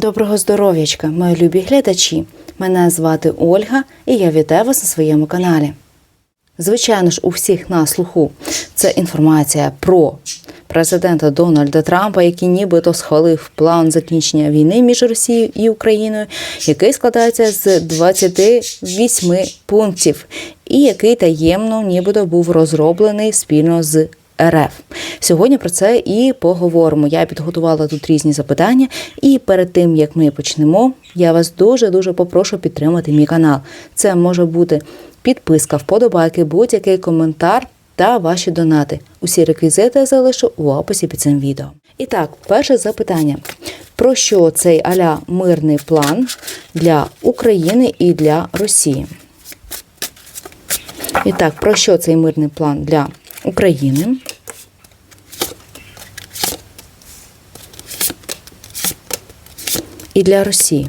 Доброго здоров'ячка, мої любі глядачі. Мене звати Ольга і я вітаю вас на своєму каналі. Звичайно ж, у всіх на слуху це інформація про президента Дональда Трампа, який нібито схвалив план закінчення війни між Росією і Україною, який складається з 28 пунктів, і який таємно нібито був розроблений спільно з РФ. Сьогодні про це і поговоримо. Я підготувала тут різні запитання, і перед тим як ми почнемо, я вас дуже дуже попрошу підтримати мій канал. Це може бути підписка, вподобайки, будь-який коментар та ваші донати. Усі реквізити я залишу у описі під цим відео. І так, перше запитання: про що цей аля мирний план для України і для Росії? І так, про що цей мирний план для України? І для Росії.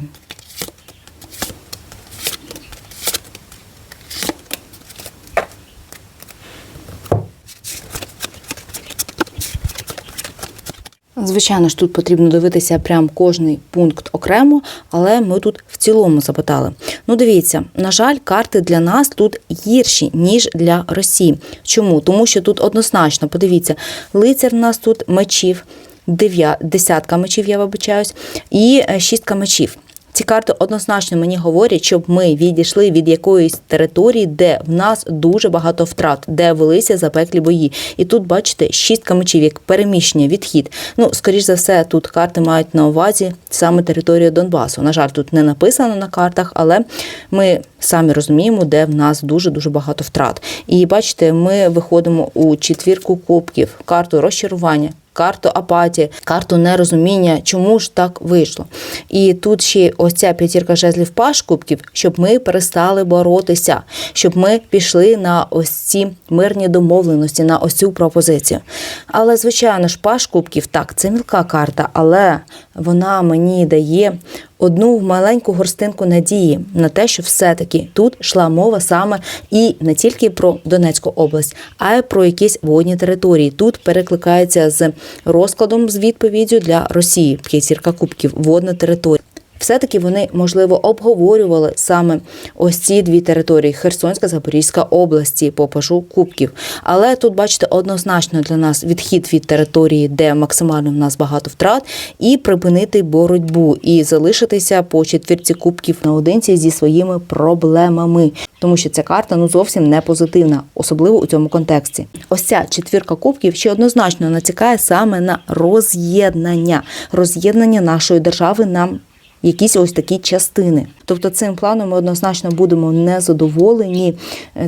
Звичайно ж, тут потрібно дивитися прям кожний пункт окремо, але ми тут в цілому запитали. Ну, дивіться, на жаль, карти для нас тут гірші, ніж для Росії. Чому? Тому що тут однозначно, подивіться, лицар в нас тут мечів, дев'я, десятка мечів, я вибачаюсь, і е, шістка мечів. Ці карти однозначно мені говорять, щоб ми відійшли від якоїсь території, де в нас дуже багато втрат, де велися запеклі бої. І тут, бачите, шістка мечів, як переміщення, відхід. Ну, скоріш за все, тут карти мають на увазі саме територію Донбасу. На жаль, тут не написано на картах, але ми самі розуміємо, де в нас дуже дуже багато втрат. І бачите, ми виходимо у четвірку кубків, карту розчарування карту апатії, карту нерозуміння, чому ж так вийшло. І тут ще ось ця п'ятірка жезлів паш кубків, щоб ми перестали боротися, щоб ми пішли на ось ці мирні домовленості, на ось цю пропозицію. Але, звичайно ж, паш кубків, так, це мілка карта, але вона мені дає одну маленьку горстинку надії на те, що все-таки тут йшла мова саме і не тільки про Донецьку область, а й про якісь водні території. Тут перекликається з розкладом з відповіддю для Росії п'ятірка кубків водна територія. Все-таки вони, можливо, обговорювали саме ось ці дві території Херсонська, Запорізька області по пажу кубків. Але тут, бачите, однозначно для нас відхід від території, де максимально в нас багато втрат, і припинити боротьбу, і залишитися по четвірці кубків наодинці зі своїми проблемами. Тому що ця карта ну зовсім не позитивна, особливо у цьому контексті. Ось ця четвірка кубків ще однозначно натякає саме на роз'єднання, роз'єднання нашої держави нам якісь ось такі частини. Тобто цим планом ми однозначно будемо незадоволені.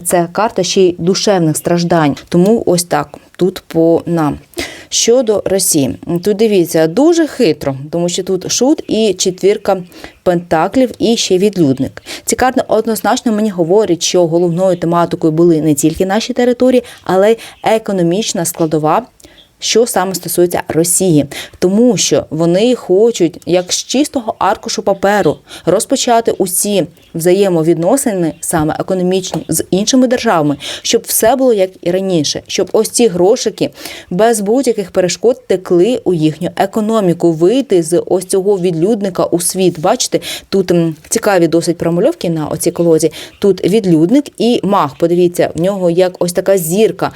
Це карта ще й душевних страждань. Тому ось так тут по нам. Щодо Росії, тут дивіться дуже хитро, тому що тут шут і четвірка пентаклів, і ще відлюдник. Ці карти однозначно мені говорять, що головною тематикою були не тільки наші території, але й економічна складова що саме стосується Росії, тому що вони хочуть, як з чистого аркушу паперу, розпочати усі взаємовідносини, саме економічні, з іншими державами, щоб все було як і раніше, щоб ось ці грошики без будь-яких перешкод текли у їхню економіку, вийти з ось цього відлюдника у світ. Бачите, тут цікаві досить промальовки на оцій колозі. Тут відлюдник і мах. Подивіться, в нього як ось така зірка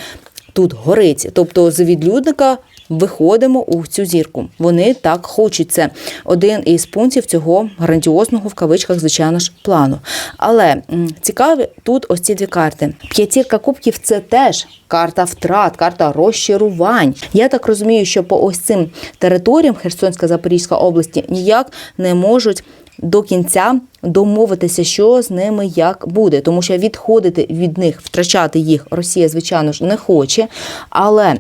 тут горить. Тобто з відлюдника виходимо у цю зірку. Вони так хочуть це. Один із пунктів цього грандіозного в кавичках, звичайно ж, плану. Але цікаві тут ось ці дві карти. П'ятірка кубків це теж карта втрат, карта розчарувань. Я так розумію, що по ось цим територіям Херсонська Запорізька області ніяк не можуть до кінця домовитися, що з ними як буде, тому що відходити від них, втрачати їх Росія, звичайно ж, не хоче. Але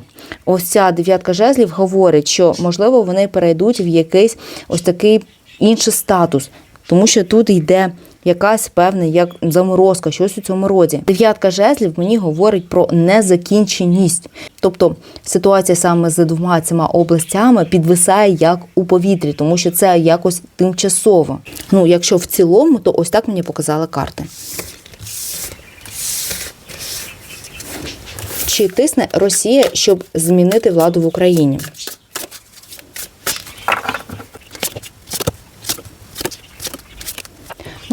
ось ця дев'ятка жезлів говорить, що можливо вони перейдуть в якийсь ось такий інший статус, тому що тут йде якась певна як заморозка, щось у цьому роді. Дев'ятка жезлів мені говорить про незакінченість. Тобто ситуація саме з двома цими областями підвисає як у повітрі, тому що це якось тимчасово. Ну, якщо в цілому, то ось так мені показали карти. Чи тисне Росія, щоб змінити владу в Україні?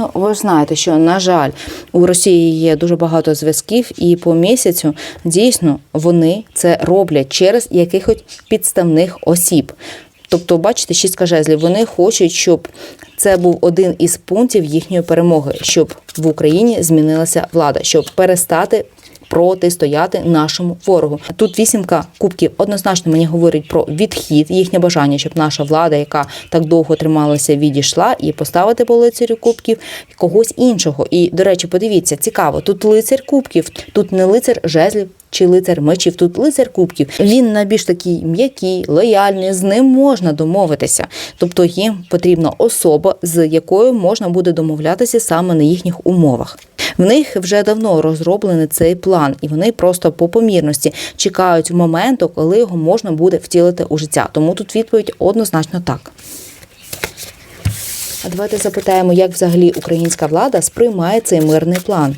Ну, ви знаєте, що на жаль, у Росії є дуже багато зв'язків, і по місяцю дійсно вони це роблять через якихось підставних осіб. Тобто, бачите, шість кажезлів, вони хочуть, щоб це був один із пунктів їхньої перемоги, щоб в Україні змінилася влада, щоб перестати протистояти нашому ворогу. Тут вісімка кубків однозначно мені говорить про відхід, їхнє бажання, щоб наша влада, яка так довго трималася, відійшла і поставити по лицарю кубків когось іншого. І до речі, подивіться, цікаво, тут лицар кубків, тут не лицар жезлів. Чи лицар мечів, тут лицар кубків. Він найбільш такий м'який, лояльний, з ним можна домовитися. Тобто їм потрібна особа, з якою можна буде домовлятися саме на їхніх умовах. В них вже давно розроблений цей план, і вони просто по помірності чекають моменту, коли його можна буде втілити у життя. Тому тут відповідь однозначно так. А давайте запитаємо, як взагалі українська влада сприймає цей мирний план.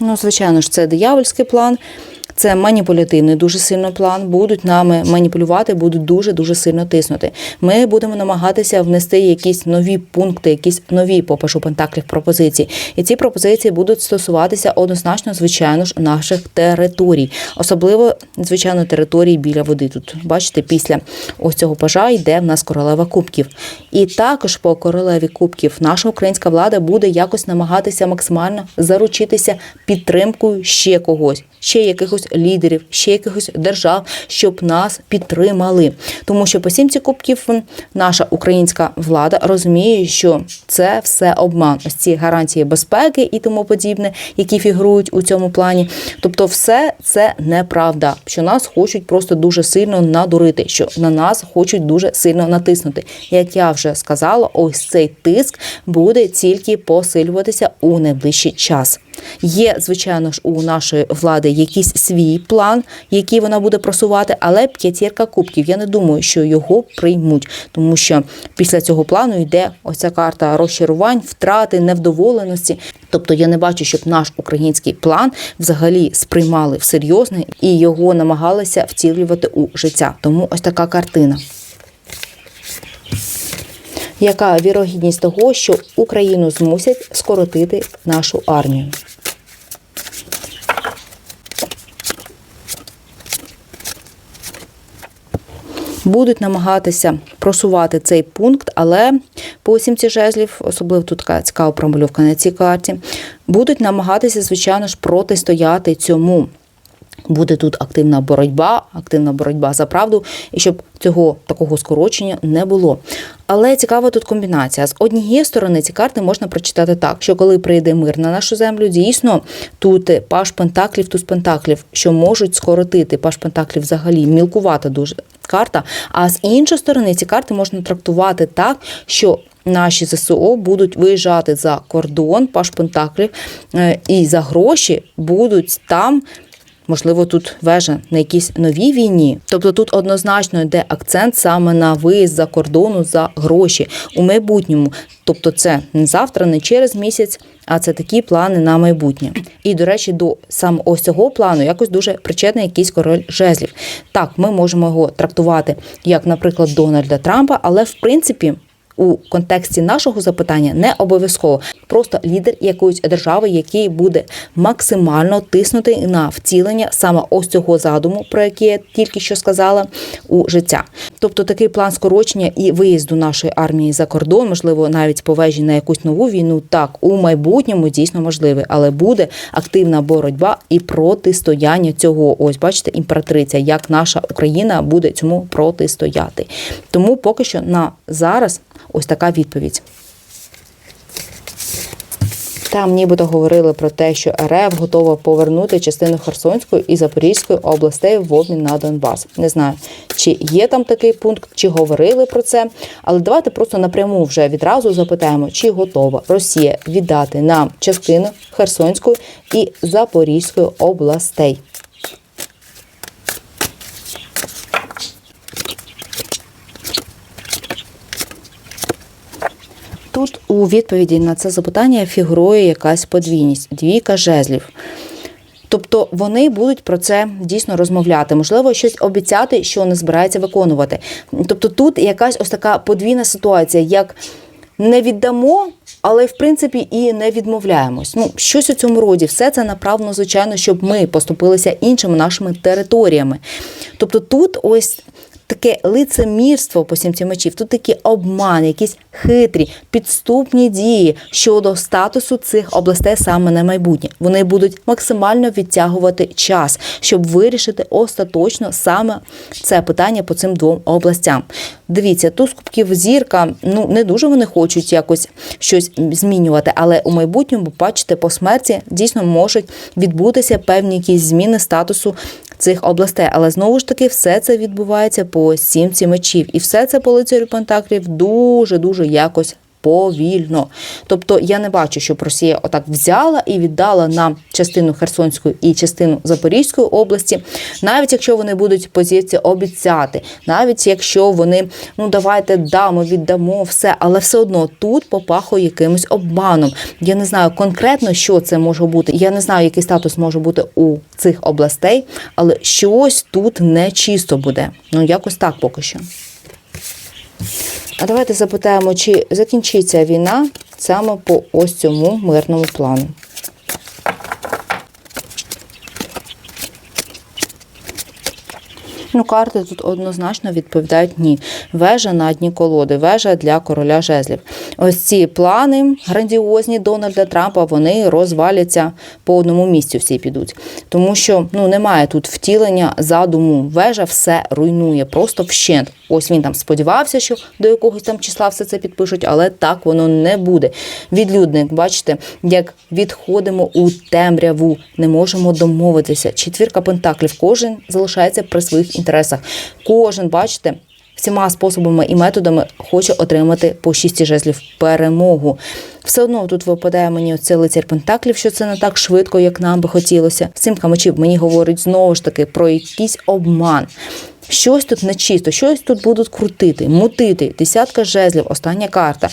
Ну, звичайно ж, це диявольський план. Це маніпулятивний дуже сильно план. Будуть нами маніпулювати, будуть дуже дуже сильно тиснути. Ми будемо намагатися внести якісь нові пункти, якісь нові по пашу пентаклів пропозиції. І ці пропозиції будуть стосуватися однозначно, звичайно ж, наших територій, особливо звичайно території біля води. Тут бачите, після ось цього пажа йде в нас королева кубків. І також по королеві кубків наша українська влада буде якось намагатися максимально заручитися підтримкою ще когось, ще якихось лідерів, ще якихось держав, щоб нас підтримали. Тому що по сімці кубків наша українська влада розуміє, що це все обман. Ось ці гарантії безпеки і тому подібне, які фігурують у цьому плані. Тобто, все це неправда, що нас хочуть просто дуже сильно надурити, що на нас хочуть дуже сильно натиснути. Як я вже сказала, ось цей тиск буде тільки посилюватися у найближчий час. Є, звичайно ж, у нашої влади якийсь свій план, який вона буде просувати, але п'ятірка кубків. Я не думаю, що його приймуть, тому що після цього плану йде оця карта розчарувань, втрати, невдоволеності. Тобто я не бачу, щоб наш український план взагалі сприймали всерйозно і його намагалися втілювати у життя. Тому ось така картина. Яка вірогідність того, що Україну змусять скоротити нашу армію? Будуть намагатися просувати цей пункт, але по сімці жезлів, особливо тут така цікава промальовка на цій карті, будуть намагатися, звичайно ж, протистояти цьому. Буде тут активна боротьба, активна боротьба за правду, і щоб цього такого скорочення не було. Але цікава тут комбінація. З однієї сторони ці карти можна прочитати так, що коли прийде мир на нашу землю, дійсно тут паш пентаклів, туз пентаклів, що можуть скоротити паш пентаклів взагалі мілкувата дуже карта. А з іншої сторони, ці карти можна трактувати так, що Наші ЗСУ будуть виїжджати за кордон, паш пентаклів, е, і за гроші будуть там Можливо, тут вежа на якійсь новій війні. Тобто тут однозначно йде акцент саме на виїзд за кордону за гроші у майбутньому. Тобто, це не завтра, не через місяць, а це такі плани на майбутнє. І до речі, до саме ось цього плану якось дуже причетний якийсь король жезлів. Так, ми можемо його трактувати як, наприклад, Дональда Трампа, але в принципі. У контексті нашого запитання не обов'язково просто лідер якоїсь держави, який буде максимально тиснути на втілення саме ось цього задуму, про який я тільки що сказала, у життя. Тобто такий план скорочення і виїзду нашої армії за кордон, можливо, навіть по вежі на якусь нову війну, так у майбутньому дійсно можливий, але буде активна боротьба і протистояння цього. Ось бачите, імператриця, як наша Україна буде цьому протистояти. Тому поки що на зараз. Ось така відповідь. Там нібито говорили про те, що РФ готова повернути частину Херсонської і Запорізької областей в обмін на Донбас. Не знаю, чи є там такий пункт, чи говорили про це. Але давайте просто напряму вже відразу запитаємо, чи готова Росія віддати нам частину Херсонської і Запорізької областей. Тут у відповіді на це запитання фігурує якась подвійність двійка жезлів. Тобто вони будуть про це дійсно розмовляти, можливо, щось обіцяти, що не збирається виконувати. Тобто тут якась ось така подвійна ситуація, як не віддамо, але в принципі і не відмовляємось. Ну, щось у цьому роді, все це направлено, звичайно, щоб ми поступилися іншими нашими територіями. Тобто тут ось. Таке лицемірство по сімці мечів, тут такий обман, якісь хитрі, підступні дії щодо статусу цих областей саме на майбутнє. Вони будуть максимально відтягувати час, щоб вирішити остаточно саме це питання по цим двом областям. Дивіться, туз кубків зірка, ну не дуже вони хочуть якось щось змінювати, але у майбутньому, бачите, по смерті дійсно можуть відбутися певні якісь зміни статусу цих областей. Але знову ж таки, все це відбувається по сімці мечів, і все це по лицарю Пентаклів дуже дуже якось. Повільно, тобто я не бачу, щоб Росія отак взяла і віддала нам частину Херсонської і частину Запорізької області, навіть якщо вони будуть позиції обіцяти, навіть якщо вони ну давайте дамо, віддамо все, але все одно тут попахує якимось обманом. Я не знаю конкретно, що це може бути. Я не знаю, який статус може бути у цих областей, але щось тут не чисто буде. Ну якось так поки що. А давайте запитаємо, чи закінчиться війна саме по ось цьому мирному плану. Ну, карти тут однозначно відповідають ні. Вежа на дні колоди, вежа для короля жезлів. Ось ці плани грандіозні Дональда Трампа вони розваляться по одному місцю. Всі підуть, тому що ну немає тут втілення задуму. Вежа все руйнує, просто вщент. Ось він там сподівався, що до якогось там числа все це підпишуть, але так воно не буде. Відлюдник, бачите, як відходимо у темряву, не можемо домовитися. Четвірка пентаклів. Кожен залишається при своїх інтересах. Кожен, бачите. Всіма способами і методами хоче отримати по шісті жезлів перемогу. Все одно тут випадає мені оце лицар Пентаклів, що це не так швидко, як нам би хотілося. Сімка мечів мені говорить знову ж таки про якийсь обман. Щось тут нечисто, щось тут будуть крутити, мутити. Десятка жезлів, остання карта.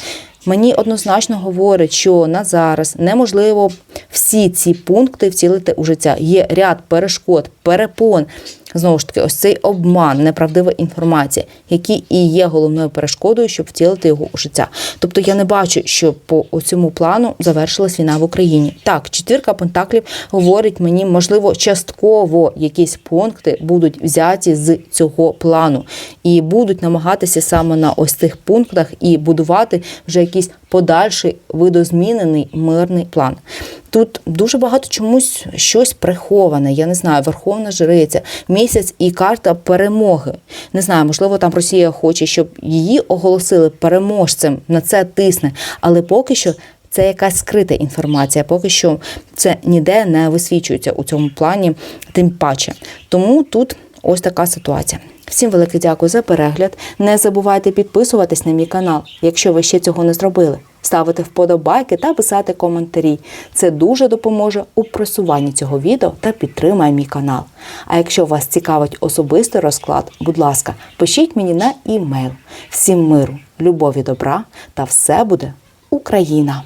Мені однозначно говорить, що на зараз неможливо всі ці пункти втілити у життя. Є ряд перешкод, перепон. Знову ж таки, ось цей обман, неправдива інформація, які і є головною перешкодою, щоб втілити його у життя. Тобто я не бачу, що по цьому плану завершилась війна в Україні. Так, четвірка пентаклів говорить мені, можливо, частково якісь пункти будуть взяті з цього плану і будуть намагатися саме на ось цих пунктах і будувати вже якийсь подальший видозмінений мирний план. Тут дуже багато чомусь щось приховане. Я не знаю, верховна жриця, місяць і карта перемоги. Не знаю, можливо, там Росія хоче, щоб її оголосили переможцем. На це тисне, але поки що. Це якась скрита інформація, поки що це ніде не висвічується у цьому плані, тим паче. Тому тут ось така ситуація. Всім велике дякую за перегляд. Не забувайте підписуватись на мій канал, якщо ви ще цього не зробили. Ставити вподобайки та писати коментарі. Це дуже допоможе у просуванні цього відео та підтримає мій канал. А якщо вас цікавить особистий розклад, будь ласка, пишіть мені на імейл. Всім миру, любові, добра та все буде Україна!